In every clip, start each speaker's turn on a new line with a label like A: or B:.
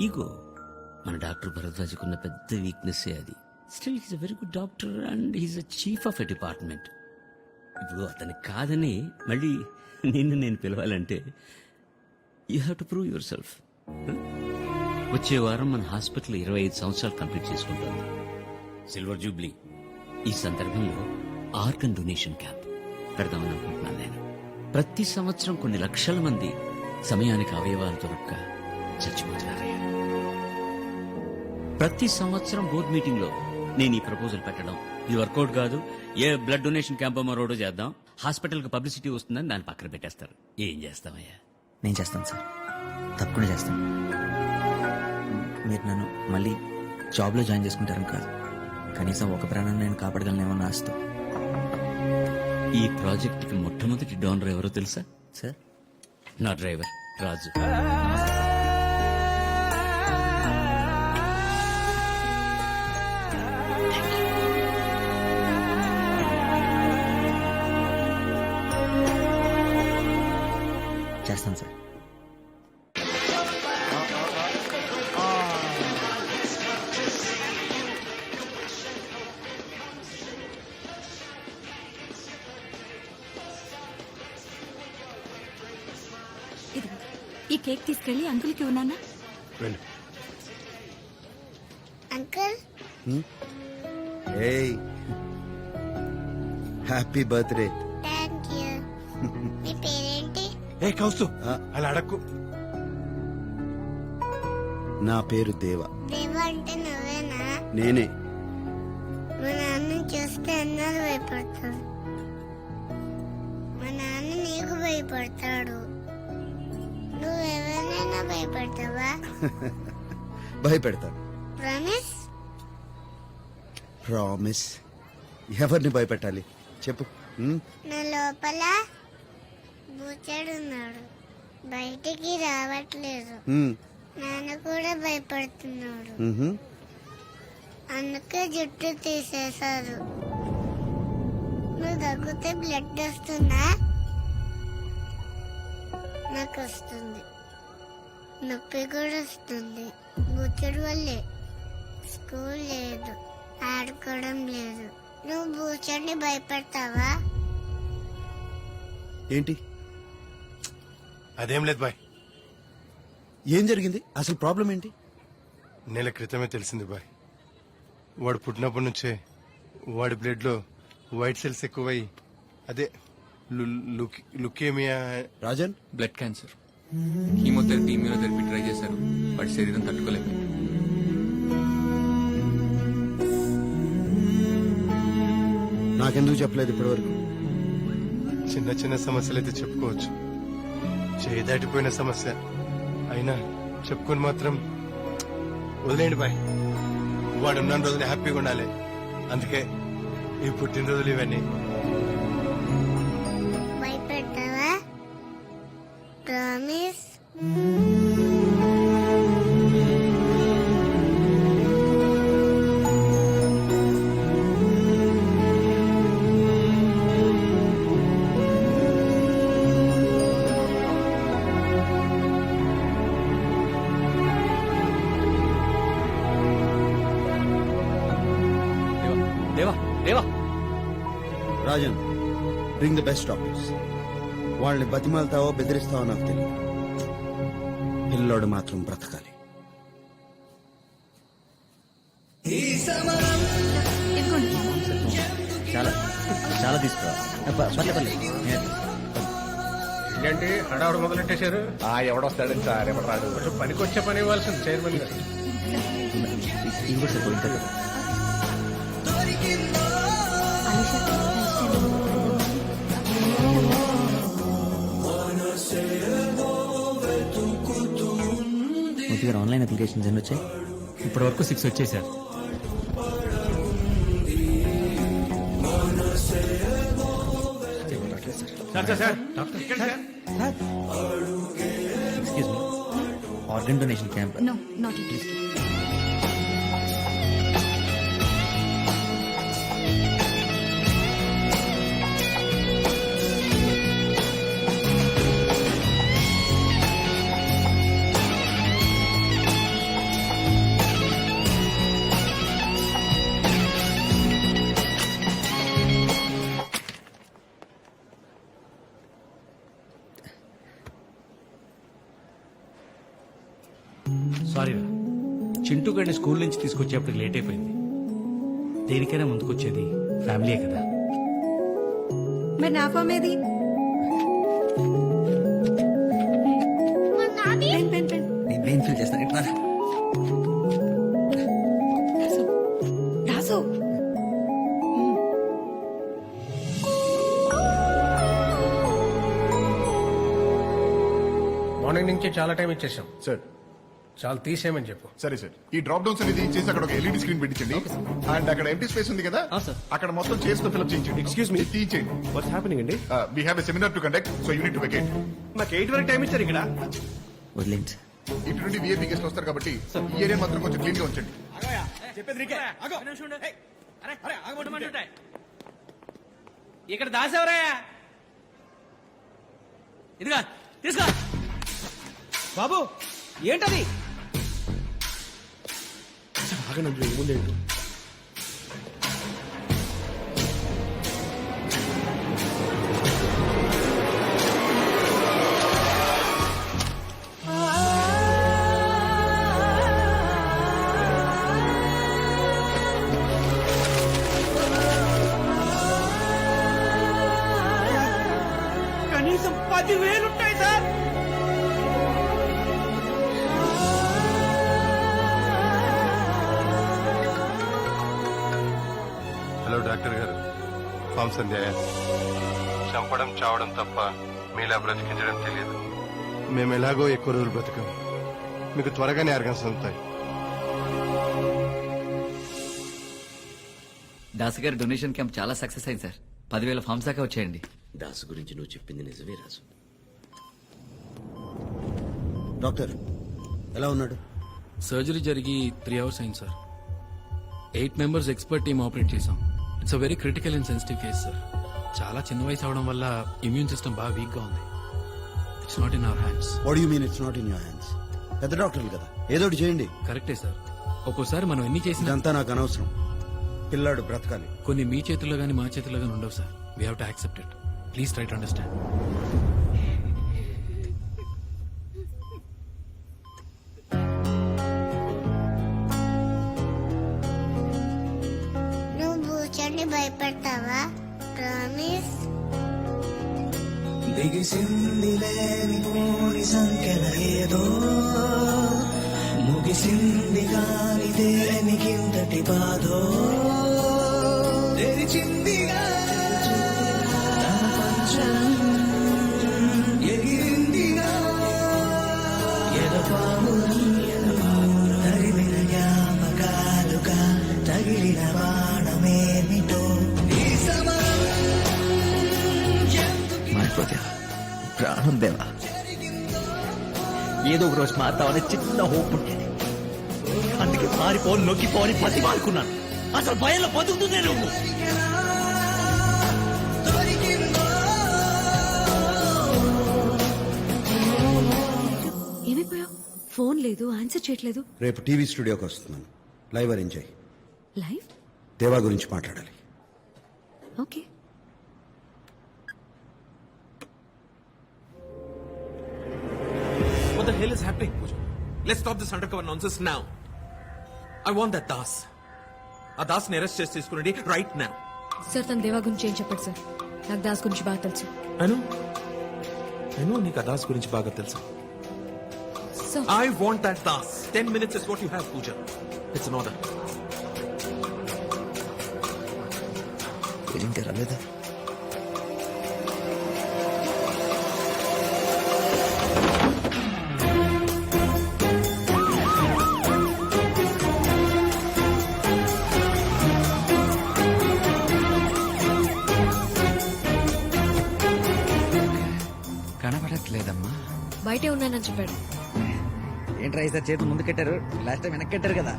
A: Ego మన doctor భరద్వాజకున్న పెద్ద weakness అది. Still he's a very good doctor and he's a chief of a department ఇప్పుడు అతని కాదని మళ్ళీ నిన్ను నేను పిలవాలంటే you have to prove yourself వచ్చే వారం మన హాస్పిటల్ ఇరవై ఐదు సంవత్సరాలు కంప్లీట్ చేసుకుంటుంది. సిల్వర్ జూబ్లీ ఈ సందర్భంలో ఆర్గన్ డొనేషన్ క్యాంప్ పెడదామని అనుకుంటున్నాను నేను. ప్రతి సంవత్సరం కొన్ని లక్షల మంది సమయానికి అవయవాలు దొరక్క చచ్చిపోతున్నారయ్యా ప్రతి సంవత్సరం బోర్డ్ మీటింగ్లో నేను ఈ ప్రపోజల్ పెట్టడం. ఇది వర్కౌట్ కాదు. ఏ బ్లడ్ డొనేషన్ క్యాంప్ మరోడో చేద్దాం. హాస్పిటల్కి పబ్లిసిటీ వస్తుందని దాన్ని పక్కన పెట్టేస్తారు. ఏం చేస్తామయ్యా
B: నేను చేస్తాను సార్. తప్పకుండా చేస్తాను. మీరు నన్ను మళ్ళీ జాబ్లో జాయిన్ చేసుకుంటారని కాదు. కనీసం ఒక ప్రాణాన్ని నేను కాపాడగలనేమో ఆశతో.
A: ఈ ప్రాజెక్ట్కి మొట్టమొదటి డోనర్ ఎవరో తెలుసా?
B: సార్?
A: నా డ్రైవర్ రాజు.
B: చేస్తాను సార్.
C: ఇదిగో ఈ కేక్ తీసుకెళ్ళి అంకుల్కి ఉన్నానా
D: వెళ్ళు.
E: అంకుల్?
D: ఏయ్. Happy birthday.
E: థ్యాంక్ యూ మీ పేరేంటి?
F: ఏ కౌస్తు. అలా అడక్కు.
D: నా పేరు దేవ.
E: దేవ అంటే నువ్వేనా?
D: నేనే.
E: మా నాన్న చూస్తే అన్నారు భయపడతాడు మా నాన్న నీకు భయపడతాడు. నువ్వు ఎవరినైనా భయపడతావా?
D: భయపెడతాను.
E: ప్రామిస్.
D: ప్రామిస్. ఎవరిని భయపెట్టాలి? చెప్పు.
E: నా లోపల బూచాడున్నాడు బయటికి రావట్లేదు. నాన్న కూడా భయపడుతున్నాడు. అందుకే జుట్టు తీసేశారు. నువ్వు తగ్గితే బ్లడ్ వస్తుందా? నాకు వస్తుంది. నొప్పి కూడా వస్తుంది. బూచుడు వల్లే. స్కూల్ లేదు. ఆడుకోవడం లేదు. నువ్వు బూచడిని భయపెడతావా?
D: ఏంటి?
F: అదేం లేదు బాయ్.
D: ఏం జరిగింది? అసలు ప్రాబ్లం ఏంటి?
F: నెల క్రితమే తెలిసింది బాయ్. వాడు పుట్టినప్పటి నుంచే వాడి బ్లడ్లో వైట్ సెల్స్ ఎక్కువై అదే leukaemia
D: Rajan?
G: Blood cancer. Chemotherapy immunotherapy try చేశారు. వాడి శరీరం తట్టుకోలేకపోయింది.
D: నాకెందుకు చెప్పలేదు ఇప్పటివరకు?
F: చిన్న చిన్న సమస్యలు అయితే చెప్పుకోవచ్చు. చేయి సమస్య. అయినా చెప్పుకొని మాత్రం వదిలేండి బాయ్. వాడు ఉన్న రోజులు హ్యాపీగా ఉండాలి. అందుకే ఈ పుట్టినరోజులు ఇవన్నీ.
A: Deva Deva.
D: Rajan bring the best doctors వాళ్ళని బతిమాలతావో బెదిరిస్తావో నాకు తెలియదు పిల్లోడు మాత్రం బ్రతకాలి.
B: చాలా చాలా తీసుకురా పర్లే పర్లే. నేను-
H: ఏంటి హడావుడు మొదలెట్టేశారు.
I: ఆ ఎవడొస్తాడని సార్ ఎవడు రాడు
H: కొంచెం పనికొచ్చే పని ఇవ్వాల్సింది చైర్మన్ గారు.
B: ఇది గారు ఆన్లైన్ అప్లికేషన్స్ ఎన్ని వచ్చాయి?
G: ఇప్పటి వరకు సిక్స్ వచ్చేసారు
H: సార్. సార్ సార్ డాక్టర్ ఇక్కడ sir.
B: Excuse me organ donation camp
H: Chintu గడిని school నుంచి తీసుకొచ్చేప్పటికి లేట్ అయిపోయింది దేనికైనా ముందుకొచ్చేది ఫ్యామిలీయే కదా
C: మరి నా ఫామ్ ఏది పెన్, పెన్, పెన్.
B: నేను ఫీల్ చేస్తాను ఇట్లా రా.
C: రాసు. రాసు
H: మార్నింగ్ నుంచి చాలా టైం ఇచ్చేసాం
I: సార్
H: చాలా తీసేయమని చెప్పు.
I: సరే సార్. ఈ డ్రాప్ డౌన్స్ అనేది చేసి అక్కడ ఒక ఎల్ఈడి స్క్రీన్ పెట్టించండి. అండ్ అక్కడ ఎంటీ స్పేస్ ఉంది కదా? అక్కడ మొత్తం చేసి ఫిల్అప్ చేయించండి. ఎక్స్క్యూజ్ మీ తీయించండి
H: వాట్స్ హ్యాపెనింగ్ అండి?
I: We have a seminar to conduct so you need to vacate
H: నాకు ఎయిట్ వరకు టైం ఇచ్చారు ఇక్కడ.
B: వదిలేండి సార్
I: ఇటు నుండి విఐపీ గెస్ట్ వస్తారు కాబట్టి ఈ ఏరియా మాత్రం కొంచెం క్లీన్గా ఉంచండి
A: ఇక్కడ దాసేవరాయా? ఇదిగా తీసుకో.
H: బాబు ఏంటది? ఆగనందు ఏముందేంటో కనీసం పదివేలు ఉంటాయి సార్.
F: హలో డాక్టర్ గారు. ఫామ్ సంధ్య. చంపడం చావడం తప్ప మీలా బ్రతికించడం తెలియదు. మేము ఎలాగో ఎక్కువ రోజులు బ్రతకం. మీకు త్వరగానే ఆర్గన్స్ అందుతాయి.
J: దాస్ గారి డొనేషన్ క్యాంప్ చాలా సక్సెస్ అయింది సార్. పదివేల ఫామ్స్ దాకా వచ్చేయండి.
A: దాసు గురించి నువ్వు చెప్పింది నిజమే రాజు.
D: డాక్టర్ ఎలా ఉన్నాడు?
K: సర్జరీ జరిగి త్రీ అవర్స్ అయింది sir. Eight members expert team operate చేసాం it's a very critical and sensitive case sir చాలా చిన్న వయసు అవడం వల్ల ఇమ్యూన్ సిస్టమ్ బాగా వీక్గా ఉంది it's not in our hands
D: what you mean it's not in your hands పెద్ద డాక్టర్లు కదా. ఏదో ఒకటి చేయండి
K: కరెక్టే సార్ ఒక్కోసారి మనం ఎన్ని చేసినా
D: ఇదంతా నాకు అనవసరం. పిల్లాడు బ్రతకాలి.
K: కొన్ని మీ చేతుల్లో గానీ మా చేతుల్లో గానీ ఉండవు sir we have to accept it please try to understand
E: భయపడతావా? Promise
B: బిగిసింది లేని పోని సంఖ్యల ఏదో ముగిసింది కాని దేనికింతటి బాధో. తెరిచింది ప్రాణం దేవా ఏదో ఒక రోజు మారుతామని చిన్న హోప్ ఉండేది అందుకే మారిపోని నొక్కిపోని పతి మారుకున్నాను అసలు భయంలో బతుకుతుందే నువ్వు?
C: ఏమైపోయావు? ఫోన్ లేదు ఆన్సర్ చేయట్లేదు.
D: రేపు టీవీ స్టూడియోకి వస్తున్నాను. లైవ్ అరేంజ్ అయ్యి
C: లైవ్?
D: దేవా గురించి మాట్లాడాలి.
C: Okay.
K: The hell is happening, Pooja? Let's stop this undercover nonsense now. I want that Das. ఆ దాస్ని అరెస్ట్ చేసి తీసుకురండి రైట్ నౌ
C: సార్ తన దేవా గురించి ఏం చెప్పాడు సార్ నాకు దాస్ గురించి బాగా తెలుసు.
K: అను అను నీకు ఆ దాస్ గురించి బాగా తెలుసు.
C: Sir
K: I want that Das ten minutes is what you have Pooja it's an order
B: ఏంటి రాలేదా
C: బయటే ఉన్నానని చెప్పాడు.
B: ఏంట్రా ఈసారి చేతులు ముందు కట్టారు? లాస్ట్ టైం వెనక్కి కట్టారు కదా.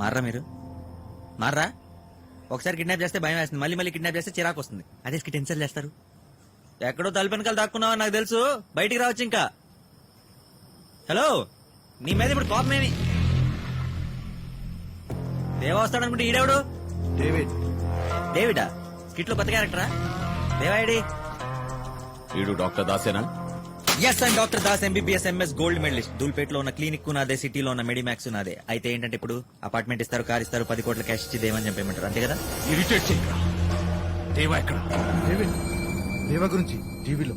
B: మారా మీరు? మారా ఒకసారి కిడ్నాప్ చేస్తే భయం వేస్తుంది. మళ్ళీ మళ్ళీ కిడ్నాప్ చేస్తే చిరాకు వస్తుంది. అదే టెన్షన్ చేస్తారు. ఎక్కడో తలుపెనకాల దాక్కున్నావని నాకు తెలుసు. బయటికి రావచ్చు ఇంకా. హలో? నీ మీద ఇప్పుడు కోపమేమి? దేవా వస్తాడనుకుంటే ఈడెవడు?
F: డేవిడ్.
B: డేవిడా స్కిట్లో కొత్త క్యారెక్టరా దేవాడి
L: వీడు doctor దాసేనా?
B: Yes and doctor Das MBBS MS gold medallist దూల్పేటలో ఉన్న క్లినిక్ నాదే సిటీలో ఉన్న మెడిమాక్స్ నాదే. అయితే ఏంటంటే ఇప్పుడు అపార్ట్మెంట్ ఇస్తారు కార్ ఇస్తారు పది కోట్ల క్యాష్ ఇచ్చి దేవని చెప్పేయమంటారు అంతే కదా?
H: ఇరిటేట్ చేయరా దేవా ఎక్కడ?
D: దేవే దేవా గురించి టీవీలో.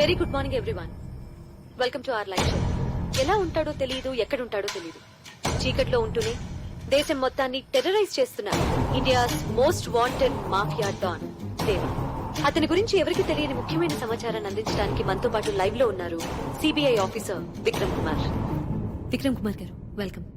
C: Very good morning everyone welcome to our live show ఎలా ఉంటాడో తెలియదు ఎక్కడ ఉంటాడో తెలియదు చీకట్లో ఉంటూనే దేశం మొత్తాన్ని టెర్రరైజ్ చేస్తున్నారు. India's most wanted mafia don Deva అతని గురించి ఎవరికి తెలియని ముఖ్యమైన సమాచారాన్ని అందించడానికి మనతో పాటు లైవ్లో ఉన్నారు సిబిఐ ఆఫీసర్ విక్రమ్ కుమార్. విక్రమ్ కుమార్ గారు వెల్కమ్.